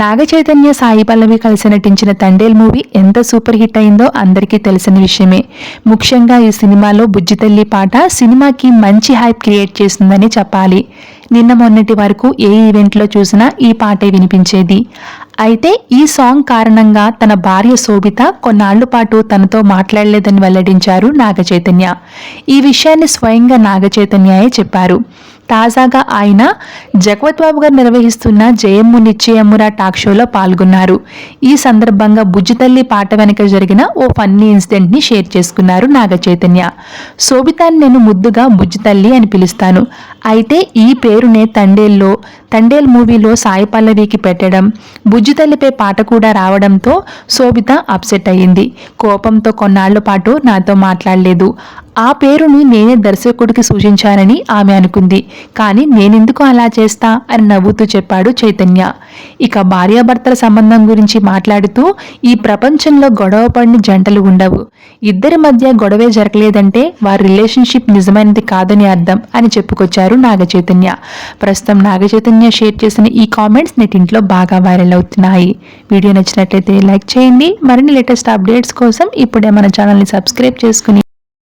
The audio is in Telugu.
నాగ చైతన్య సాయి పల్లవి కలిసి నటించిన తండేల్ మూవీ ఎంత సూపర్ హిట్ అయిందో అందరికీ తెలిసిన విషయమే. ముఖ్యంగా ఈ సినిమాలో బుజ్జితల్లి పాట సినిమాకి మంచి హైప్ క్రియేట్ చేసిందని చెప్పాలి. నిన్న మొన్నటి వరకు ఏ ఈవెంట్లో చూసినా ఈ పాటే వినిపించేది. అయితే ఈ సాంగ్ కారణంగా తన భార్య శోభిత కొన్నాళ్ళ పాటు తనతో మాట్లాడలేదని వెల్లడించారు నాగ చైతన్య ఈ విషయాన్ని స్వయంగా నాగ చైతన్యయే చెప్పారు. తాజాగా ఆయన జగవత్ బాబు గారు నిర్వహిస్తున్న జయమ్ము నిశ్చయమ్మురా టాక్ షోలో పాల్గొన్నారు. ఈ సందర్భంగా బుజ్జితల్లి పాట వెనుక జరిగిన ఓ ఫన్నీ ఇన్సిడెంట్ని షేర్ చేసుకున్నారు నాగ చైతన్య. శోభితాన్ని నేను ముద్దుగా బుజ్జితల్లి అని పిలుస్తాను. అయితే ఈ పేరునే తండేల్లో తండేల్ మూవీలో సాయి పల్లవికి పెట్టడం బుజ్జితల్లిపై పాట కూడా రావడంతో శోభిత అప్సెట్ అయ్యింది. కోపంతో కొన్నాళ్ళ పాటు నాతో మాట్లాడలేదు. ఆ పేరుని నేనే దర్శకుడికి సూచించానని ఆమె అనుకుంది. కానీ నేనెందుకు అలా చేస్తా? అని నవ్వుతూ చెప్పాడు చైతన్య. ఇక భార్యాభర్తల సంబంధం గురించి మాట్లాడుతూ ఈ ప్రపంచంలో గొడవ పడిన జంటలు ఉండవు. ఇద్దరి మధ్య గొడవే జరగలేదంటే వారి రిలేషన్షిప్ నిజమైనది కాదని అర్థం అని చెప్పుకొచ్చారు నాగ చైతన్య ప్రస్తుతం నాగ చైతన్య షేర్ చేసిన ఈ కామెంట్స్ నెటింట్లో బాగా వైరల్ అవుతున్నాయి. వీడియో నచ్చినట్లయితే లైక్ చేయండి. మరిన్ని లేటెస్ట్ అప్డేట్స్ కోసం ఇప్పుడే మన ఛానల్ని సబ్స్క్రైబ్ చేసుకుని